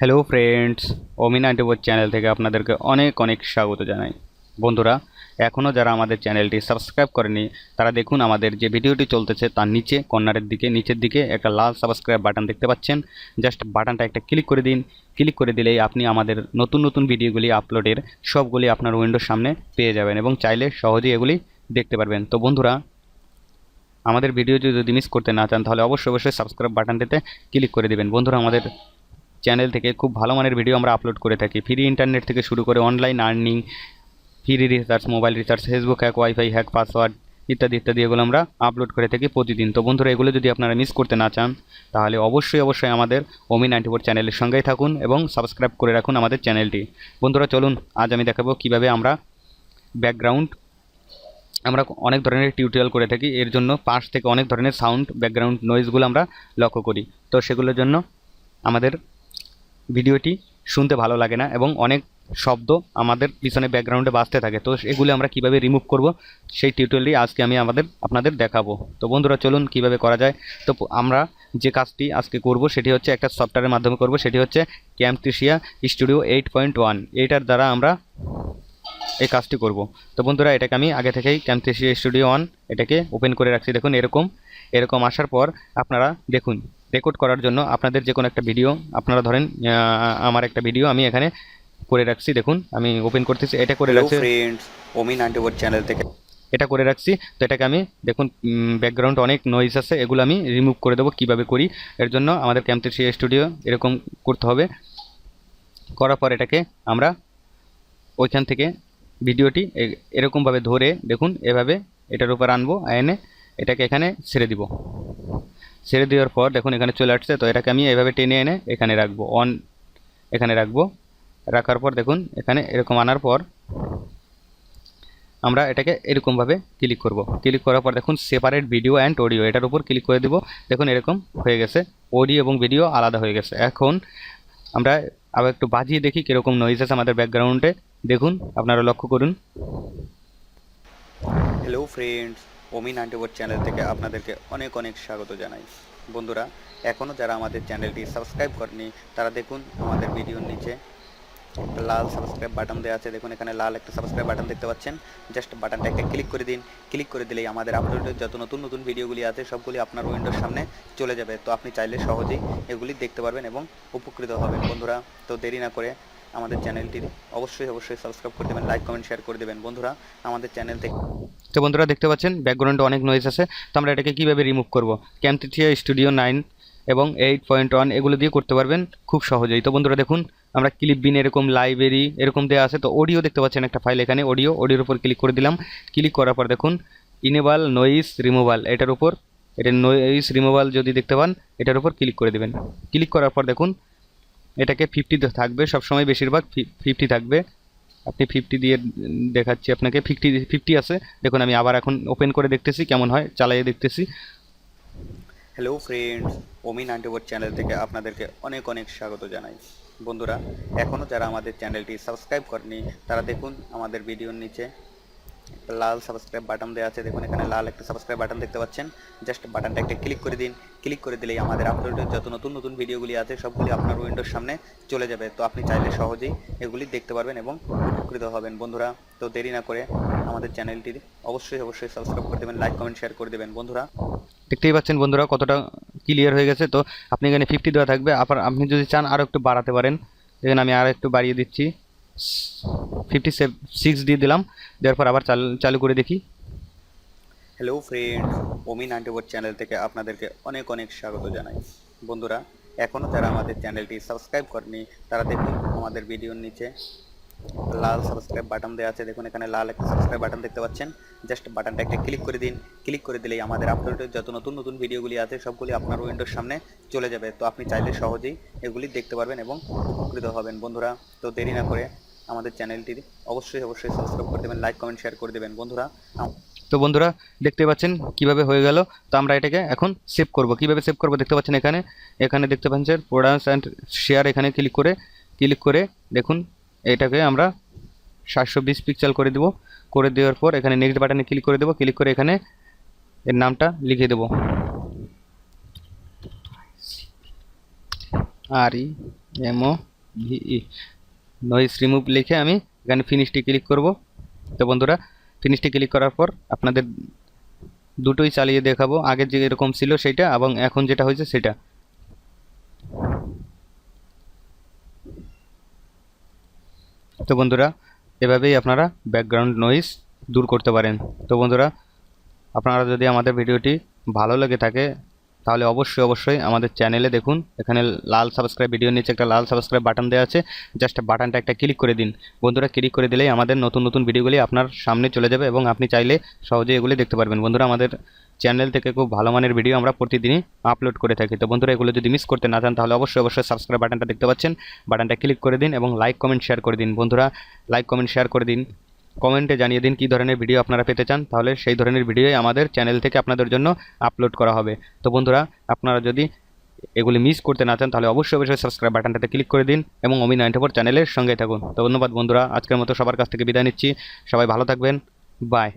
Hello friends অমিন আন্টিবোর channel থেকে আপনাদেরকে অনেক অনেক স্বাগত জানাই। বন্ধুরা এখনও যারা আমাদের চ্যানেলটি সাবস্ক্রাইব করেনি, তারা দেখুন আমাদের যে ভিডিওটি চলতেছে তার নিচে কর্নারের দিকে, নিচের দিকে একটা লাল সাবস্ক্রাইব বাটন দেখতে পাচ্ছেন। জাস্ট বাটনটা একটা ক্লিক করে দিন। ক্লিক করে দিলেই আপনি আমাদের নতুন নতুন ভিডিওগুলি আপলোডের সবগুলি আপনার উইন্ডোর সামনে পেয়ে যাবেন এবং চাইলে সহজেই এগুলি দেখতে পারবেন। তো বন্ধুরা, আমাদের ভিডিও যদি মিস করতে না চান, তাহলে অবশ্যই অবশ্যই সাবস্ক্রাইব বাটনটিতে ক্লিক করে দেবেন। বন্ধুরা, আমাদের চ্যানেল থেকে খুব ভালো মানের ভিডিও আমরা আপলোড করে থাকি। ফ্রি ইন্টারনেট থেকে শুরু করে online earning free research mobile research Facebook hack wifi hack password ইত্যাদি ইত্যাদি এগুলো আমরা আপলোড করে থাকি প্রতিদিন। তো বন্ধুরা, এগুলো যদি আপনারা মিস করতে না চান, তাহলে অবশ্যই অবশ্যই আমাদের ওমি নাইনটি ফোর চ্যানেলের সঙ্গেই থাকুন এবং সাবস্ক্রাইব করে রাখুন আমাদের চ্যানেলটি বন্ধুরা, চলুন, আজ আমি দেখাবো কীভাবে আমরা ব্যাকগ্রাউন্ড আমরা অনেক ধরনের টিউটোরিয়াল করে থাকি। এর জন্য পাশ থেকে অনেক ধরনের সাউন্ড ব্যাকগ্রাউন্ড নয়েজগুলো আমরা লক্ষ্য করি। তো সেগুলোর জন্য আমাদের ভিডিওটি শুনতে ভালো লাগে না এবং অনেক শব্দ আমাদের পিছনে ব্যাকগ্রাউন্ডে বাঁচতে থাকে। তো এগুলো আমরা কীভাবে রিমুভ করব, সেই টিউটোরিয়ালটি আজকে আমি আমাদের, আপনাদের দেখাবো। তো বন্ধুরা, চলুন কীভাবে করা যায়। তো আমরা যে কাজটি আজকে করব, সেটি হচ্ছে একটা সফটওয়্যারের মাধ্যমে করব, সেটি হচ্ছে Camtasia Studio eight point one এইটার দ্বারা আমরা এই কাজটি করব। তো বন্ধুরা, এটাকে আমি আগে থেকেই ক্যামথেসিয়া স্টুডিও অন এটাকে ওপেন করে রাখছি। দেখুন, এরকম এরকম আসার পর আপনারা দেখুন রেকর্ড করার জন্য আপনাদের যে কোনো একটা ভিডিও আপনারা ধরেন আমার একটা ভিডিও আমি এখানে করে রাখছি দেখুন আমি ওপেন করতেছি এটা করে রাখছি। ওমিন আন্টিবোর চ্যানেল থেকে। এটা করে রাখছি তো এটাকে আমি দেখুন ব্যাকগ্রাউন্ড অনেক নয়েজ আছে এগুলো আমি রিমুভ করে দেবো কীভাবে করি এর জন্য আমাদের ক্যাম্পের ক্যামথেসিয়া স্টুডিও এরকম করতে হবে। করার পর এটাকে আমরা ওইখান থেকে ভিডিওটি এরকমভাবে ধরে দেখুন এভাবে এটার উপর আনব এনে এটাকে এখানে ছেড়ে দিব। ছেড়ে দেওয়ার পর দেখুন এখানে চলে আসছে, তো এটাকে আমি এভাবে টেনে এনে এখানে রাখব অন এখানে রাখব। রাখার পর দেখুন এখানে এরকম আনার পর আমরা এটাকে এরকমভাবে ক্লিক করব। ক্লিক করার পর দেখুন সেপারেট ভিডিও অ্যান্ড অডিও এটার উপর ক্লিক করে দেব। দেখুন এরকম হয়ে গেছে অডিও এবং ভিডিও আলাদা হয়ে গেছে। এখন আমরা আবার একটু বাজিয়ে দেখি কীরকম নয়েজ আছে আমাদের ব্যাকগ্রাউন্ডে দেখুন, আপনারা লক্ষ্য করুন। হ্যালো ফ্রেন্ডস ওমিন আন্টিবোর চ্যানেল থেকে আপনাদেরকে অনেক অনেক স্বাগত জানাই। বন্ধুরা এখনও যারা আমাদের চ্যানেলটি সাবস্ক্রাইব করেনি তারা দেখুন আমাদের ভিডিওর নিচে লাল সাবস্ক্রাইব বাটন দেওয়া আছে। দেখুন, এখানে লাল একটা সাবস্ক্রাইব বাটন দেখতে পাচ্ছেন। জাস্ট বাটনটা একটা ক্লিক করে দিন। ক্লিক করে দিলেই আমাদের আপলোডের যত নতুন নতুন ভিডিওগুলি আছে, সবগুলি আপনার উইন্ডোর সামনে চলে যাবে। তো আপনি চাইলে সহজেই এগুলি দেখতে পারবেন এবং উপকৃত হবেন। বন্ধুরা, তো দেরি না করে আমাদের চ্যানেলটি অবশ্যই অবশ্যই সাবস্ক্রাইব করে দেবেন, লাইক, কমেন্ট, শেয়ার করে দেবেন। বন্ধুরা, আমাদের চ্যানেল থেকে তো বন্ধুরা দেখতে পাচ্ছেন ব্যাকগ্রাউন্ডে অনেক নয়েজ আছে। তো আমরা এটাকে কীভাবে রিমুভ করব? ক্যামথিথিয়া স্টুডিও নাইন এবং এইট পয়েন্ট ওয়ান এগুলো দিয়ে করতে পারবেন খুব সহজেই। তো বন্ধুরা দেখুন, আমরা ক্লিপ বিন এরকম লাইব্রেরি এরকম দেওয়া আছে। তো অডিও দেখতে পাচ্ছেন একটা ফাইল এখানে অডিও অডিওর উপর ক্লিক করে দিলাম। ক্লিক করার পর দেখুন ইনেবল নয়েজ রিমুভাল এটার উপর, এটা নয়েজ রিমুভাল যদি দেখতে পান, এটার উপর ক্লিক করে দেবেন। ক্লিক করার পর দেখুন, এটাকে ফিফটি থাকবে, সবসময় বেশিরভাগ ফিফটি থাকবে। আপনি ফিফটি দিয়ে দেখাচ্ছি আপনাকে। ফিফটি ফিফটি আছে। দেখুন, আমি আবার এখন ওপেন করে দেখতেছি কেমন হয়, চালাইয়ে দেখতেছি। হ্যালো ফ্রেন্ডস ওমিন আন্টিবোর চ্যানেল থেকে আপনাদেরকে অনেক অনেক স্বাগত জানাই। বন্ধুরা এখনও যারা আমাদের চ্যানেলটি সাবস্ক্রাইব করেনি, তারা দেখুন আমাদের ভিডিওর নিচে একটা লাল সাবস্ক্রাইব বাটন দেওয়া আছে। দেখুন, এখানে লাল একটা সাবস্ক্রাইব বাটন দেখতে পাচ্ছেন। জাস্ট বাটনটা একটা ক্লিক করে দিন। ক্লিক করে দিলেই আমাদের আপলোডের যত নতুন নতুন ভিডিওগুলি আছে, সবগুলি আপনার উইন্ডোর সামনে চলে যাবে। তো আপনি চাইলে সহজেই এগুলি দেখতে পারবেন এবং উপকৃত হবেন বন্ধুরা। তো দেরি না করে আমাদের চ্যানেলটি অবশ্যই অবশ্যই সাবস্ক্রাইব করে দেবেন লাইক কমেন্ট শেয়ার করে দেবেন বন্ধুরা। দেখতেই পাচ্ছেন বন্ধুরা কতটা ক্লিয়ার হয়ে গেছে। তো আপনি এখানে ফিফটি দেওয়া থাকবে। আবার আপনি যদি চান আরও একটু বাড়াতে পারেন। দেখেন আমি আরও একটু বাড়িয়ে দিচ্ছি। ফিফটি সিক্স দিয়ে দিলাম। দেওয়ার পর আবার চালু চালু করে দেখি। হ্যালো ফ্রেন্ডস ওমিন আন্টিবোর চ্যানেল থেকে আপনাদেরকে অনেক অনেক স্বাগত জানাই। বন্ধুরা এখনও যারা আমাদের চ্যানেলটি সাবস্ক্রাইব করেনি তারা দেখুন আমাদের ভিডিওর নিচে লাল সাবস্ক্রাইব বাটন দেওয়া আছে। দেখুন, এখানে লাল একটা সাবস্ক্রাইব বাটন দেখতে পাচ্ছেন। জাস্ট বাটনটা একটা ক্লিক করে দিন। ক্লিক করে দিলেই আমাদের আপলোডের যত নতুন নতুন ভিডিওগুলি আছে, সবগুলি আপনার উইন্ডোর সামনে চলে যাবে। তো আপনি চাইলে সহজেই এগুলি দেখতে পারবেন এবং উপকৃত হবেন। বন্ধুরা, তো দেরি না করে আমাদের চ্যানেলটি অবশ্যই অবশ্যই সাবস্ক্রাইব করে দেবেন লাইক কমেন্ট শেয়ার করে দেবেন। বন্ধুরা তো বন্ধুরা দেখতে পাচ্ছেন কীভাবে হয়ে গেল। তো আমরা এটাকে এখন সেভ করব। কীভাবে সেভ করব দেখতে পাচ্ছেন এখানে? এখানে দেখতে পাচ্ছেন প্রোডাক্টস অ্যান্ড শেয়ার এখানে ক্লিক করে ক্লিক করে দেখুন এটাকে আমরা সাতশো বিশ পিক্সেল করে দেবো। করে দেওয়ার পর এখানে নেক্সট বাটনে ক্লিক করে দেবো। ক্লিক করে এখানে এর নামটা লিখে দেবো। R E M O V E noise remove লিখে আমি এখানে ফিনিশটি ক্লিক করব। তো বন্ধুরা ফিনিশটি ক্লিক করার পর আপনাদের দুটোই চালিয়ে দেখাবো। আগে যে এরকম ছিল সেটা এবং এখন যেটা হয়েছে সেটা। তো বন্ধুরা, এভাবেই আপনারা ব্যাকগ্রাউন্ড নয়েজ দূর করতে পারেন। তো বন্ধুরা, আপনারা যদি আমাদের ভিডিওটি ভালো লেগে থাকে তাহলে অবশ্যই অবশ্যই আমাদের চ্যানেলে দেখুন। এখানে লাল সাবস্ক্রাইব ভিডিওর নিচে একটা লাল সাবস্ক্রাইব বাটন দেওয়া আছে। জাস্ট বাটনটা একটা ক্লিক করে দিন। বন্ধুরা ক্লিক করে দিলেই আমাদের নতুন নতুন ভিডিওগুলি আপনার সামনে চলে যাবে এবং আপনি চাইলে সহজে এগুলি দেখতে পারবেন। বন্ধুরা, আমাদের চ্যানেল থেকে খুব ভালো মানের ভিডিও আমরা প্রতিদিনই আপলোড করে থাকি। তো বন্ধুরা, এগুলো যদি মিস করতে না চান, তাহলে অবশ্যই অবশ্যই সাবস্ক্রাইব বাটনটা দেখতে পাচ্ছেন। বাটনটা ক্লিক করে দিন এবং লাইক কমেন্ট শেয়ার করে দিন। বন্ধুরা লাইক কমেন্ট শেয়ার করে দিন। কমেন্টে জানিয়ে দিন কী ধরনের ভিডিও আপনারা পেতে চান, তাহলে সেই ধরনের ভিডিওই আমাদের চ্যানেল থেকে আপনাদের জন্য আপলোড করা হবে। তো বন্ধুরা, আপনারা যদি এগুলি মিস করতে না চান, তাহলে অবশ্যই অবশ্যই সাবস্ক্রাইব বাটনটাতে ক্লিক করে দিন এবং অমি নাইনটি ফোর চ্যানেলের সঙ্গে থাকুন। তো ধন্যবাদ বন্ধুরা, আজকের মতো সবার কাছ থেকে বিদায় নিচ্ছি। সবাই ভালো থাকবেন। বাই